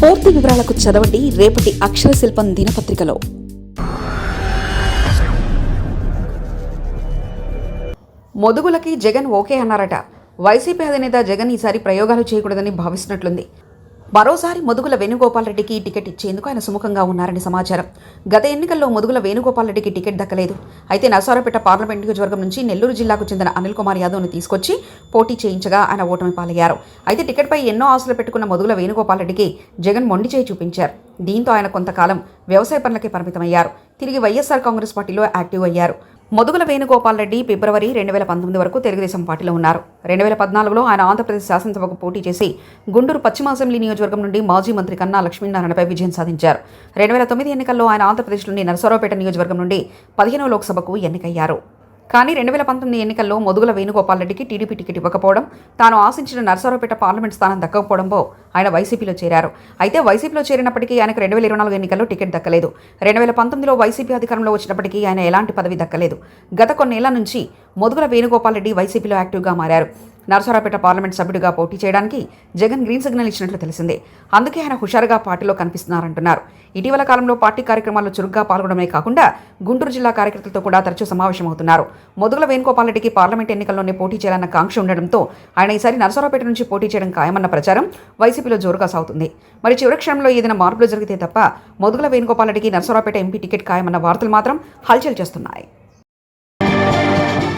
పూర్తి వివరాలకు చదవండి రేపటి అక్షర శిల్పం దినపత్రికలో. మొదుగులకి జగన్ ఓకే అన్నారట. వైసీపీ అధినేత జగన్ ఈసారి ప్రయోగాలు చేయకూడదని భావిస్తున్నట్లుంది. మరోసారి మొదుగుల వేణుగోపాలరెడ్డికి టికెట్ ఇచ్చేందుకు ఆయన సుముఖంగా ఉన్నారని సమాచారం. గత ఎన్నికల్లో మొదుగుల వేణుగోపాలరెడ్డికి టికెట్ దక్కలేదు. అయితే నరసారావుపేట పార్లమెంట్ నియోజకవర్గం నుంచి నెల్లూరు జిల్లాకు చెందిన అనిల్ కుమార్ యాదవ్ను తీసుకొచ్చి పోటీ చేయించగా ఆయన ఓటమి పాలయ్యారు. అయితే టికెట్పై ఎన్నో ఆశలు పెట్టుకున్న మొదుగుల వేణుగోపాలరెడ్డికి జగన్ మొండి చేయి చూపించారు. దీంతో ఆయన కొంతకాలం వ్యవసాయ పనులకే పరిమితమయ్యారు. తిరిగి వైఎస్ఆర్ కాంగ్రెస్ పార్టీలో యాక్టివ్ అయ్యారు. మొదుగుల వేణుగోపాల్ రెడ్డి ఫిబ్రవరి రెండు వేల పంతొమ్మిది వరకు తెలుగుదేశం పార్టీలో ఉన్నారు. రెండు వేల పద్నాలుగులో ఆయన ఆంధ్రప్రదేశ్ శాసనసభకు పోటీ చేసి గుంటూరు పశ్చిమ అసెంబ్లీ నియోజకవర్గం నుండి మాజీ మంత్రి కన్నా లక్ష్మీనారాయణపై విజయం సాధించారు. రెండు వేల తొమ్మిది ఎన్నికల్లో ఆయన ఆంధ్రప్రదేశ్ నుండి నరసరావుపేట నియోజకవర్గం నుండి పదిహేనవ లోక్సభకు ఎన్నికయ్యారు. కానీ రెండు వేల పంతొమ్మిది ఎన్నికల్లో మొదుగుల వేణుగోపాల్ రెడ్డికి టీడీపీ టికెట్ ఇవ్వకపోవడం తాను ఆశించిన నరసరావుపేట పార్లమెంట్ స్థానం దక్కకపోవడంతో ఆయన వైసీపీలో చేరారు. అయితే వైసీపీలో చేరినప్పటికీ ఆయనకు రెండు వేల ఇరవై నాలుగు ఎన్నికల్లో టికెట్ దక్కలేదు. రెండు వేల పంతొమ్మిదిలో వైసీపీ అధికారంలో వచ్చినప్పటికీ ఆయన ఎలాంటి పదవి దక్కలేదు. గత కొన్నేళ్ళ నుంచి మొదుగుల వేణుగోపాల్ రెడ్డి వైసీపీలో యాక్టివ్గా మారారు. నరసరావుపేట పార్లమెంట్ సభ్యుడిగా పోటీ చేయడానికి జగన్ గ్రీన్ సిగ్నల్ ఇచ్చినట్లు తెలిసిందే. అందుకే ఆయన హుషారుగా పార్టీలో కనిపిస్తున్నారంటున్నారు. ఇటీవల కాలంలో పార్టీ కార్యక్రమాల్లో చురుగ్గా పాల్గొనడమే కాకుండా గుంటూరు జిల్లా కార్యకర్తలతో కూడా తరచూ సమావేశమవుతున్నారు. మొదుగుల వేణుగోపాల్ రెడ్డికి పార్లమెంట్ ఎన్నికల్లోనే పోటీ చేయాలన్న కాంక్ష ఉండడంతో ఆయన ఈసారి నరసరావుపేట నుంచి పోటీ చేయడం ఖాయమన్న ప్రచారం వైసీపీలో జోరుగా సాగుతుంది. మరి చివరి క్షణంలో ఏదైనా మార్పులు జరిగితే తప్ప మొదుగుల వేణుగోపాల్ రెడ్డికి నరసరావుపేట ఎంపీ టికెట్ ఖాయమన్న వార్తలు మాత్రం హల్చల్ చేస్తున్నాయి.